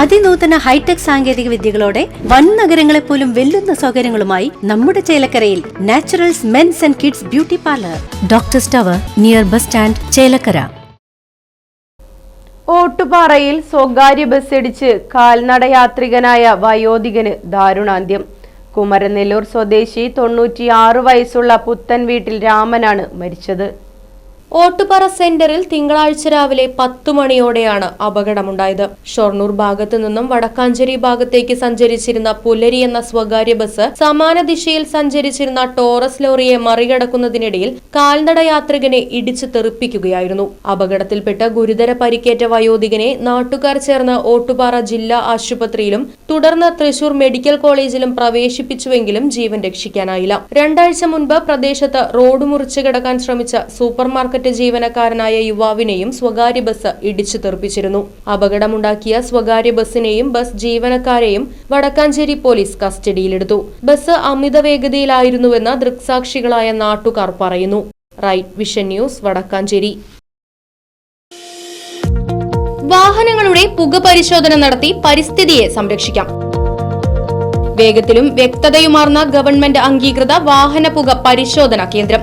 അതിനൂതന hi tech സാങ്കേതിക വിദ്യകളോടെ വൻ നഗരങ്ങളെ പോലും വെല്ലുന്ന സൗകര്യങ്ങളുമായി നമ്മുടെ ചേലക്കരയിൽ Naturals men's and kids beauty parlour. Doctor സ്റ്റവർ near bus stand Chelakkara. ഓട്ടുപാറയിൽ സ്വകാര്യ ബസ്സിടിച്ച് കാൽനട യാത്രികനായ വയോധികന് ദാരുണാന്ത്യം. കുമരനെല്ലൂർ സ്വദേശി തൊണ്ണൂറ്റിയാറ് വയസ്സുള്ള പുത്തൻ വീട്ടിൽ രാമനാണ് മരിച്ചത്. ഓട്ടുപാറ സെന്ററിൽ തിങ്കളാഴ്ച രാവിലെ പത്തു മണിയോടെയാണ് അപകടമുണ്ടായത്. ഷൊർണൂർ ഭാഗത്തു നിന്നും വടക്കാഞ്ചേരി ഭാഗത്തേക്ക് സഞ്ചരിച്ചിരുന്ന പുലരി എന്ന സ്വകാര്യ ബസ് സമാന ദിശയിൽ സഞ്ചരിച്ചിരുന്ന ടോറസ് ലോറിയെ മറികടക്കുന്നതിനിടയിൽ കാൽനട യാത്രികനെ ഇടിച്ചു തെറിപ്പിക്കുകയായിരുന്നു. അപകടത്തിൽപ്പെട്ട ഗുരുതര പരിക്കേറ്റ വയോധികനെ നാട്ടുകാർ ചേർന്ന് ഓട്ടുപാറ ജില്ലാ ആശുപത്രിയിലും തുടർന്ന് തൃശൂർ മെഡിക്കൽ കോളേജിലും പ്രവേശിപ്പിച്ചുവെങ്കിലും ജീവൻ രക്ഷിക്കാനായില്ല. രണ്ടാഴ്ച മുൻപ് പ്രദേശത്ത് റോഡ് മുറിച്ചു കിടക്കാൻ ശ്രമിച്ച സൂപ്പർ മാർക്കറ്റ് ജീവനക്കാരനായ യുവാവിനെയും സ്വകാര്യ ബസ് ഇടിച്ചു തെറിപ്പിച്ചിരുന്നു. അപകടമുണ്ടാക്കിയ സ്വകാര്യ ബസ്സിനെയും ബസ് ജീവനക്കാരെയും വടക്കാഞ്ചേരി പോലീസ് കസ്റ്റഡിയിലെടുത്തു. ബസ് അമിത വേഗതയിലായിരുന്നുവെന്ന് ദൃക്സാക്ഷികളായ നാട്ടുകാർ പറയുന്നു. Right Vision News Vadakkanchery. വാഹനങ്ങളുടെ പുക പരിശോധന നടത്തി പരിസ്ഥിതിയെ സംരക്ഷിക്കാം. വേഗത്തിലും വ്യക്തതയുമാർന്ന ഗവൺമെന്റ് അംഗീകൃത വാഹന പുക പരിശോധന കേന്ദ്രം.